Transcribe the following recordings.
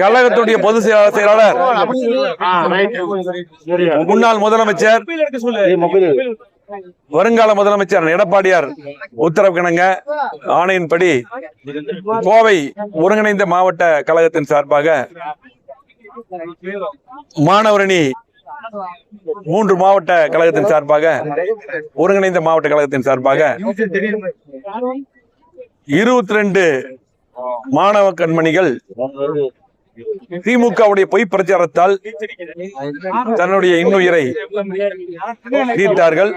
கழகத்துடைய பொதுச் செயலாளர். செயலாளர் முன்னாள் முதலமைச்சர். வருங்கால முதலமைச்சர் எடப்பாடியார் உத்தரவு கிணங்க ஆணையின்படி கோவை ஒருங்கிணைந்த மாவட்ட கழகத்தின் சார்பாக மாணவரணி மூன்று மாவட்ட கழகத்தின் சார்பாக ஒருங்கிணைந்த மாவட்ட கழகத்தின் சார்பாக இருபத்தி ரெண்டு மாணவ கண்மணிகள் திமுகவுடைய பொய் பிரச்சாரத்தால் தன்னுடைய இன்னுயிரை தீர்த்தார்கள்.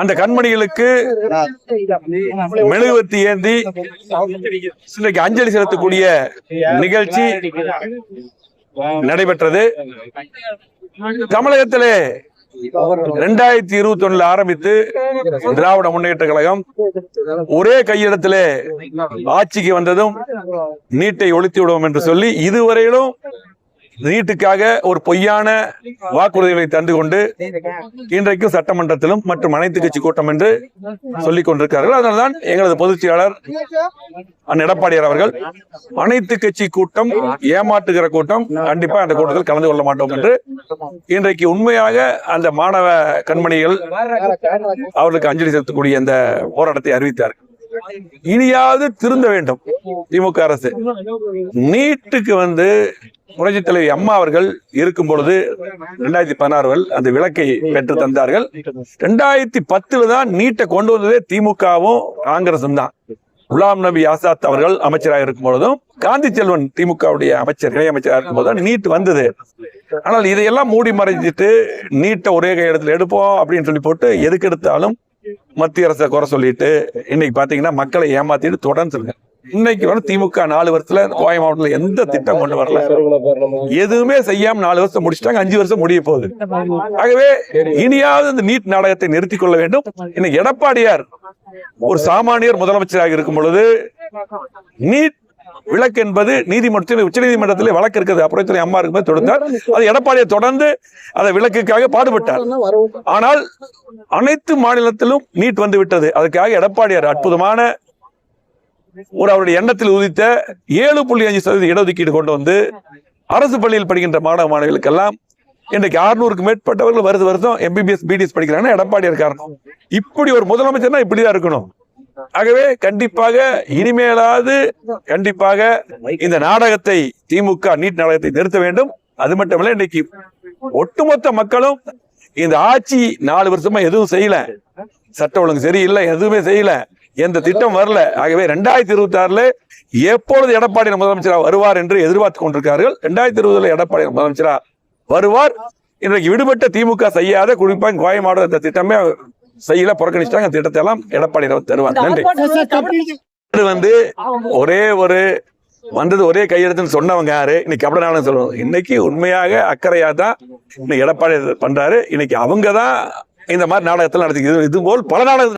அந்த கண்மணிகளுக்கு மெழுகுவத்தி ஏந்தி இன்றைக்கு அஞ்சலி செலுத்தக்கூடிய நிகழ்ச்சி நடைபெற்றது. தமிழகத்திலே ரெண்டாயிரத்தி இருபத்தி ஒண்ணுல ஆரம்பித்து திராவிட முன்னேற்ற கழகம் ஒரே கையிடத்திலே ஆட்சிக்கு வந்ததும் நீட்டை ஒழித்து விடுவோம் என்று சொல்லி இதுவரையிலும் நீட்டுக்காக ஒரு பொய்யான வாக்குறுதிகளை தந்து கொண்டு இன்றைக்கும் சட்டமன்றத்திலும் மற்றும் அனைத்து கட்சி கூட்டம் என்று சொல்லிக் கொண்டிருக்கிறார்கள். அதனால்தான் எங்களது பொதுச் செயலாளர் எடப்பாடியார் அவர்கள் அனைத்து கட்சி கூட்டம் ஏமாற்றுகிற கூட்டம் கண்டிப்பா அந்த கூட்டத்தில் கலந்து கொள்ள மாட்டோம் என்று இன்றைக்கு உண்மையாக அந்த மாணவ கண்மணிகள் அவர்களுக்கு அஞ்சலி செலுத்தக்கூடிய அந்த போராட்டத்தை அறிவித்தார்கள். இனியாவது திருந்த வேண்டும். திமுக அரசு. நீட்டுக்கு வந்து புரட்சி தலைவி அம்மா அவர்கள் இருக்கும் பொழுது ரெண்டாயிரத்தி பதினாறுகள் அந்த விளக்கை பெற்று தந்தார்கள். ரெண்டாயிரத்தி பத்துல தான் நீட்டை கொண்டு வந்ததே திமுகவும் காங்கிரசும் தான். குலாம் நபி ஆசாத் அவர்கள் அமைச்சராக இருக்கும் பொழுதும் காந்தி செல்வன் திமுகவுடைய அமைச்சர் இணை அமைச்சராக இருக்கும் போது நீட் வந்தது. ஆனால் இதையெல்லாம் மூடி மறைஞ்சிட்டு நீட்டை ஒரே கையெழுத்துல எடுப்போம் அப்படின்னு சொல்லி போட்டு எதுக்கு எடுத்தாலும் மத்திய அரசை குறை சொல்லிட்டு இன்னைக்கு பார்த்தீங்கன்னா மக்களை ஏமாத்திட்டு தொடர்ந்து சொல்லுங்க இன்னைக்கு வந்து திமுக நாலு வருஷத்துல கோயம் மாவட்டத்துல எந்த திட்டம் கொண்டு வரல. எதுவுமே செய்யாம நாலு வருஷம் முடிச்சிட்டாங்க அஞ்சு வருஷம் முடிய போகுது. ஆகவே இனியாவது இந்த நீட் நாடகத்தை நிறுத்திக் கொள்ள வேண்டும். இன்னைக்கு எடப்பாடியார் ஒரு சாமானியர் முதலமைச்சராக இருக்கும் பொழுது நீட் விளக்கு என்பது நீதிமன்றத்தில் உச்ச நீதிமன்றத்தில் வழக்கு இருக்குது. அப்புறத்துறை அம்மா இருக்கும்போது தொடுத்தார். அது எடப்பாடியார் தொடர்ந்து அதை விளக்குக்காக பாடுபட்டார். ஆனால் அனைத்து மாநிலத்திலும் நீட் வந்து விட்டது. அதுக்காக எடப்பாடியார் அற்புதமான ஒரு அவருடைய எண்ணத்தில் உதித்த ஏழு புள்ளி அஞ்சு சதவீத இடஒதுக்கீடு கொண்டு வந்து அரசு பள்ளியில் படிக்கின்ற மாணவ மாணவிகளுக்கெல்லாம் இன்றைக்கு அறுநூறுக்கு மேற்பட்டவர்கள் வருது வருஷம் எம்பிபிஎஸ் பிடிஎஸ் படிக்கிறாங்கன்னா எடப்பாடியார் காரணம். இப்படி ஒரு முதலமைச்சர்னா இப்படிதான் இருக்கணும். ஆகவே கண்டிப்பாக இனிமேலாவது கண்டிப்பாக இந்த நாடகத்தை திமுக நீட் நாடகத்தை நிறுத்த வேண்டும். அது மட்டுமல்ல இன்னைக்கு ஒட்டுமொத்த மக்களும் இந்த ஆட்சி நாலு வருஷமா எதுவும் செய்யல. சட்ட ஒழுங்கு சரியில்லை எதுவுமே செய்யல. எந்த திட்டம் வரல. ஆகவே ரெண்டாயிரத்தி இருபத்தி ஆறுல எப்பொழுது எடப்பாடி முதலமைச்சரா வருவார் என்று எதிர்பார்த்து கொண்டிருக்கிறார்கள். ரெண்டாயிரத்தி இருபதுல எடப்பாடி முதலமைச்சரா வருவார். இன்றைக்கு விடுபட்ட திமுக செய்யாத குறிப்பாக கோயமாடு இந்த திட்டமே செய்யல புறக்கணிச்சிட்டாங்க. திட்டத்தை எல்லாம் எடப்பாடி தருவார். நன்றி. இது வந்து ஒரே ஒரு வந்தது ஒரே கையெழுத்துன்னு சொன்னவங்க யாரு? இன்னைக்கு அப்படி சொல்லுவோம் இன்னைக்கு உண்மையாக அக்கறையா தான் இன்னைக்கு எடப்பாடி பண்றாரு. இன்னைக்கு அவங்க தான் இந்த மாதிரி நாடகத்தில் நடத்தி இது போல் பல நாடகம்